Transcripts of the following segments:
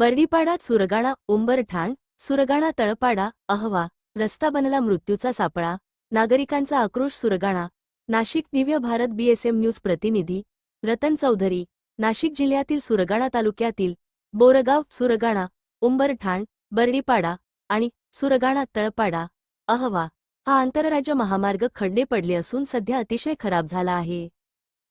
बर्डीपाडा सुरगाणा उंबरठाण सुरगाणा तळपाडा अहवा रस्ता बनला मृत्यूचा सापळा नागरिकांचा आक्रोश सुरगाणा नाशिक दिव्य भारत बीएसएम न्यूज प्रतिनिधी रतन चौधरी नाशिक जिल्ह्यातील सुरगाणा तालुक्यातील बोरगाव सुरगाणा उंबरठाण बर्डीपाडा आणि सुरगाणा तळपाडा अहवा हा आंतरराज्य महामार्ग खड्डे पडले असून सध्या अतिशय खराब झाला आहे.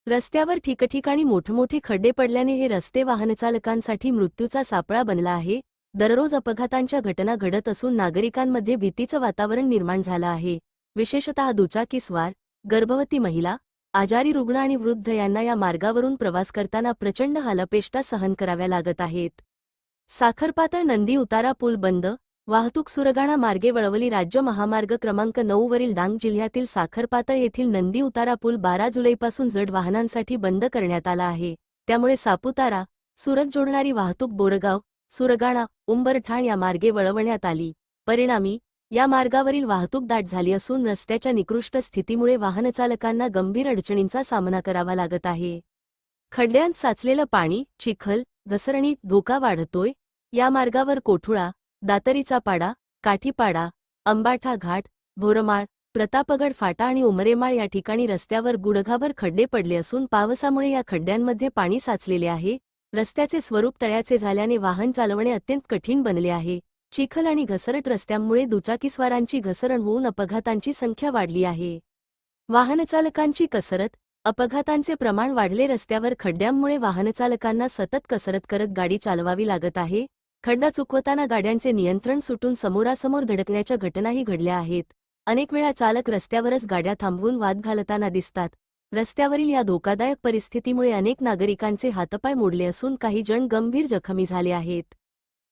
रस्त्यावर ठिकठिकाणी मोठमोठे खड्डे पडल्याने हे रस्ते वाहनचालकांसाठी मृत्यूचा सापळा बनला आहे. दररोज अपघातांच्या घटना घडत असून नागरिकांमध्ये भीतीचं वातावरण निर्माण झालं आहे. विशेषतः दुचाकीस्वार गर्भवती महिला आजारी रुग्ण आणि वृद्ध यांना या मार्गावरून प्रवास करताना प्रचंड हालपेष्टा सहन कराव्या लागत आहेत. साखरपातळ नंदी उतारा पूल बंद वाहतूक सुरगाणा मार्गे वळवली राज्य महामार्ग क्रमांक नऊ वरील डांग जिल्ह्यातील साखरपातळ येथील नंदी उतारा पूल बारा जुलैपासून जड वाहनांसाठी बंद करण्यात आला आहे. त्यामुळे सापुतारा सुरत जोडणारी वाहतूक बोरगाव सुरगाणा उंबरठाण या मार्गे वळवण्यात आली. परिणामी या मार्गावरील वाहतूक दाट झाली असून रस्त्याच्या निकृष्ट स्थितीमुळे वाहनचालकांना गंभीर अडचणींचा सामना करावा लागत आहे. खड्ड्यांत साचलेलं पाणी चिखल घसरणी धोका वाढतोय या मार्गावर कोठुळा दातरीचा पाडा काठीपाडा अंबाठा घाट भोरमाळ प्रतापगड फाटा आणि उमरेमाळ या ठिकाणी रस्त्यावर गुडघाभर खड्डे पडले असून पावसामुळे या खड्ड्यांमध्ये पाणी साचलेले आहे. रस्त्याचे स्वरूप तळ्याचे झाल्याने वाहन चालवणे अत्यंत कठीण बनले आहे. चिखल आणि घसरट रस्त्यांमुळे दुचाकीस्वारांची घसरण होऊन अपघातांची संख्या वाढली आहे. वाहनचालकांची कसरत अपघातांचे प्रमाण वाढले रस्त्यावर खड्ड्यांमुळे वाहनचालकांना सतत कसरत करत गाडी चालवावी लागत आहे. खड्डा चुकवताना गाड्यांचे नियंत्रण सुटून समोरासमोर धडकण्याच्या घटनाही घडल्या आहेत. अनेक वेळा चालक रस्त्यावरच गाड्या थांबवून वाद घालताना दिसतात. रस्त्यावरील या धोकादायक परिस्थितीमुळे अनेक नागरिकांचे हातपाय मोडले असून काही जण गंभीर जखमी झाले आहेत.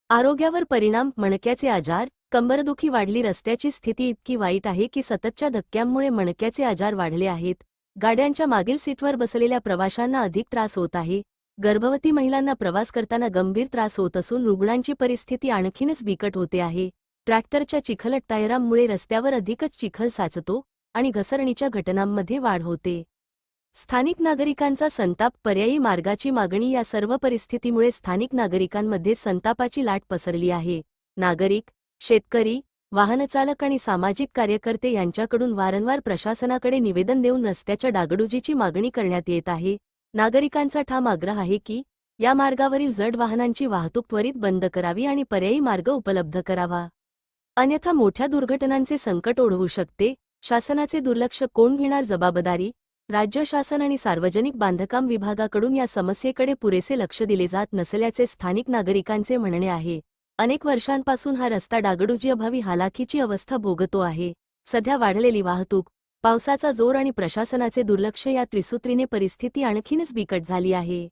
आरोग्यावर परिणाम मणक्याचे आजार कंबरदुखी वाढली रस्त्याची स्थिती इतकी वाईट आहे की सततच्या धक्क्यांमुळे मणक्याचे आजार वाढले आहेत. गाड्यांच्या मागील सीटवर बसलेल्या प्रवाशांना अधिक त्रास होत आहे. गर्भवती महिलांना प्रवास करताना गंभीर त्रास होत असून रुग्णांची परिस्थिती आणखीनच बिकट होते आहे. ट्रॅक्टरच्या चिखलट टायरांमुळे रस्त्यावर अधिकच चिखल साचतो आणि घसरणीच्या घटनांमध्ये वाढ होते. स्थानिक नागरिकांचा संताप पर्यायी मार्गाची मागणी या सर्व परिस्थितीमुळे स्थानिक नागरिकांमध्ये संतापाची लाट पसरली आहे. नागरिक शेतकरी वाहनचालक आणि सामाजिक कार्यकर्ते यांच्याकडून वारंवार प्रशासनाकडे निवेदन देऊन रस्त्याच्या डागडुजीची मागणी करण्यात येत आहे. नागरिकांचा ठाम आग्रह आहे की या मार्गावरील जड वाहनांची वाहतूक त्वरित बंद करावी आणि पर्यायी मार्ग उपलब्ध करावा. अन्यथा मोठ्या दुर्घटनांचे संकट ओढवू शकते शासनाचे दुर्लक्ष कोण घेणार जबाबदारी राज्य शासन आणि सार्वजनिक बांधकाम विभागाकडून या समस्येकडे पुरेसे लक्ष दिले जात नसल्याचे स्थानिक नागरिकांचे म्हणणे आहे. अनेक वर्षांपासून हा रस्ता डागडुजी अभावी हालाखीची अवस्था भोगतो आहे. सध्या वाढलेली वाहतूक पावसाचा जोर आणि प्रशासनाचे दुर्लक्ष या त्रिसूत्रीने परिस्थिती आणखीनच बिकट झाली आहे.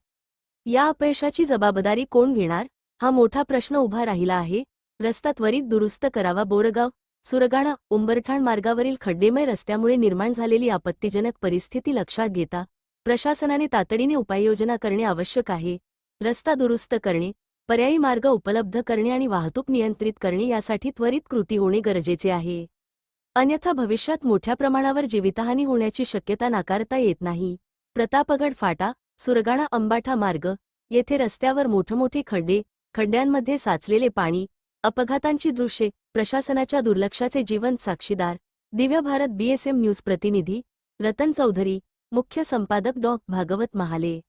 या अपयशाची जबाबदारी कोण घेणार? हा मोठा प्रश्न उभा राहिला आहे. रस्ता त्वरित दुरुस्त करावा बोरगाव सुरगाणा उंबरठाण मार्गावरील खड्डेमय रस्त्यामुळे निर्माण झालेली आपत्तीजनक परिस्थिती लक्षात घेता प्रशासनाने तातडीने उपाययोजना करणे आवश्यक आहे. रस्ता दुरुस्त करणे पर्यायी मार्ग उपलब्ध करणे आणि वाहतूक नियंत्रित करणे यासाठी त्वरित कृती होणे गरजेचे आहे. अन्यथा भविष्यात मोठ्या प्रमाणावर जीवितहानी होण्याची शक्यता नाकारता येत नाही. प्रतापगड फाटा सुरगाणा अंबाठा मार्ग येथे रस्त्यावर मोठमोठे खड्डे खड्ड्यांमध्ये साचलेले पाणी अपघातांची दृश्ये प्रशासनाच्या दुर्लक्षाचे जीवन साक्षीदार दिव्य भारत बीएसएम न्यूज प्रतिनिधी रतन चौधरी मुख्य संपादक डॉ. भागवत महाले.